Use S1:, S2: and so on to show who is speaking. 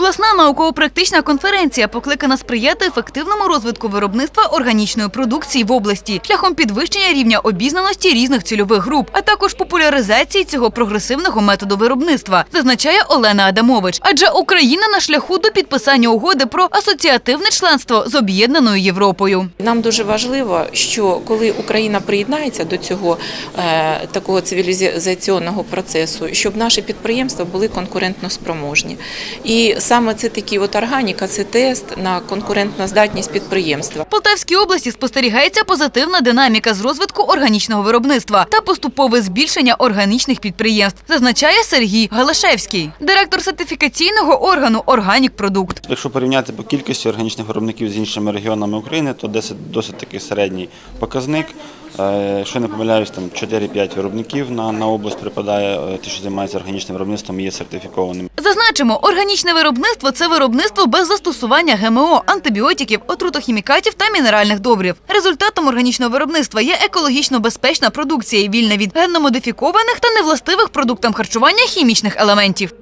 S1: Обласна науково-практична конференція покликана сприяти ефективному розвитку виробництва органічної продукції в області шляхом підвищення рівня обізнаності різних цільових груп, а також популяризації цього прогресивного методу виробництва, зазначає Олена Адамович. Адже Україна на шляху до підписання угоди про асоціативне членство з об'єднаною Європою.
S2: Нам дуже важливо, що коли Україна приєднається до цього е, такого цивілізаційного процесу, щоб наші підприємства були конкурентно спроможні. І саме це такі от органіка, це тест на конкурентну здатність підприємства.
S1: В Полтавській області спостерігається позитивна динаміка з розвитку органічного виробництва та поступове збільшення органічних підприємств, зазначає Сергій Галашевський, директор сертифікаційного органу Органік Продукт.
S3: Якщо порівняти по кількості органічних виробників з іншими регіонами України, то досить, досить такий середній показник. Е, Якщо не помиляюсь, там 4-5 виробників на, на область припадає, е, ті, що займаються органічним виробництвом, є сертифікованим.
S1: Зазначимо, органічне виробництво це виробництво без застосування ГМО, антибіотиків, отрутохімікатів та мінеральних добрив. Результатом органічного виробництва є екологічно безпечна продукція, вільна від генно-модифікованих та невластивих продуктам харчування хімічних елементів.